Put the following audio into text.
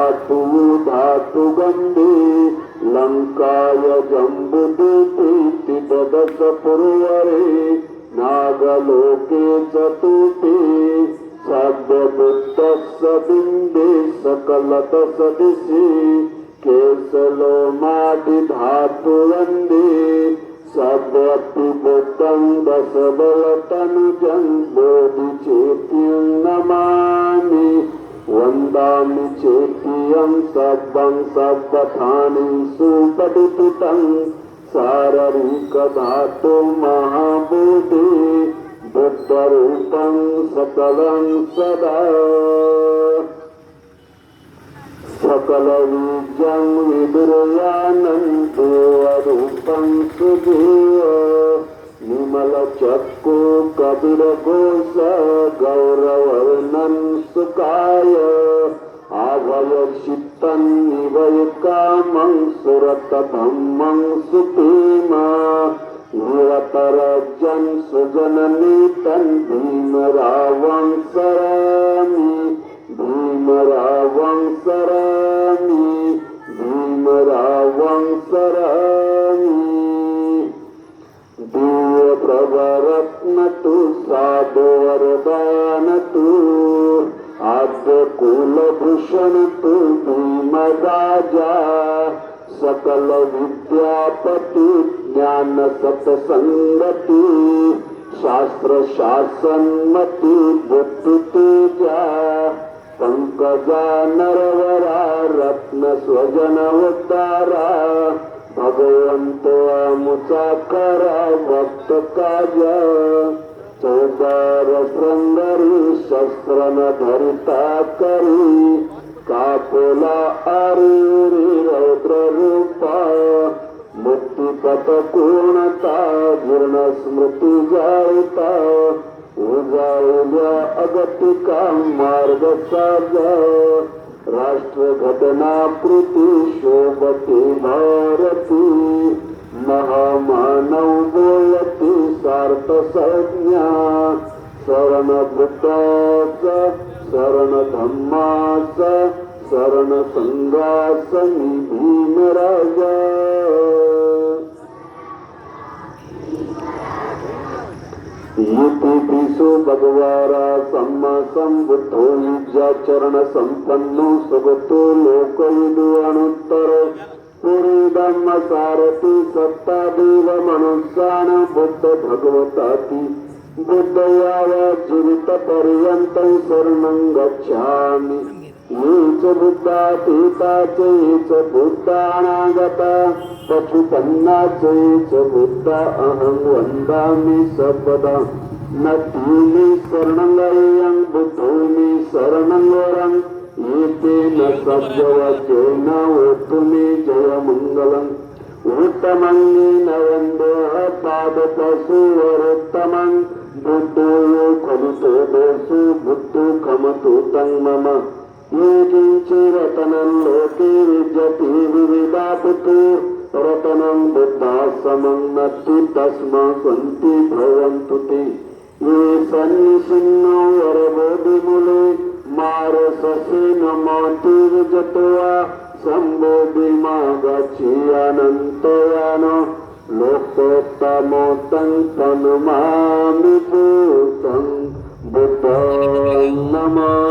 धातु धातुगन्धे लङ्काय जम्बुदूते ददश पुरवरे नागलोके चतुर्थे सद्यबुद्धस्य बिम्बे सकलतसदिशि केशलोमादिधातुवन्दे सद्यपि बुद्धं दशबलतनुजं बोधिचेत्यं नमामि वन्दामि चेत्यं सर्वं सर्वथानि सुपठितं शारीरिकधातु महाबोधि बुद्धरूपं सकलं सदा सकलबीजं विदुर्यानन्देवरूपं सुदेव विमलचक्को कबीरघोष गौरवर्णन् सुकाय। आभयचित्तं निवयकामं सुरतधम्मं सुधीमा निरतरजन् सुजननीतं भीमरावं सरामि। भीमरावं सरामि तू साध वरदान तू. आज कुलभूषण तू भीमराजा सकल विद्यापती ज्ञान सत्संगती शास्त्र शासनमती मती तुझ्या पंकजा नरवरा रत्न स्वजन उतारा. भगवन्तो मुचाकरा भक्त काज चौदार श्रृंगारी शस्त्र न धरिता करी कापोला आरुरी रौद्र रूपा मुक्तिपथ पूर्णता जीर्ण स्मृती जायता उजावल्या अगतिका मार्ग साज राष्ट्रघटना प्रीती शोभते भारती महामानव बोलती सार्थ संज्ञा शरण बुद्धाचा शरण धम्माचा शरण संघासनी भीमराजा। इतिपिसु भगवारा सम्मा सम्बुद्धो विद्याचरण सम्पन्नो सुगतो लोकविदु अणुत्तर पुरी धम्म सारथी सत्ता देव मनुष्याण बुद्ध भगवताति। बुद्ध यावा जीवित पर्यन्तं शरणं गच्छामि। ये च बुद्धा पीता च ये च बुद्धानागता पशुपन्ना च च बुद्धा अहं वन्दामि सर्वदा न तीमि शरणङ्गयं बुद्धो मे शरणं वरम् एतेन सद्यवचेन ओतु मे जयमङ्गलम् उत्तमं न वंदे पादपशुवरोत्तमं बुद्धो यो खलुतो दोषु बुद्धो खमतु तं मम किञ्चिरतनं लोके विद्यते विविधापुतु। रतनं बुद्धासमं नत्ति तस्मा सन्ति भवन्तु ते। ये वरबोधिमुले मारससेन मातिर्जतवा सम्बोधिमा गच्छियानन्तयान लोकोत्तमोत्तं तनुमामि भूतं बुद्धं नमामि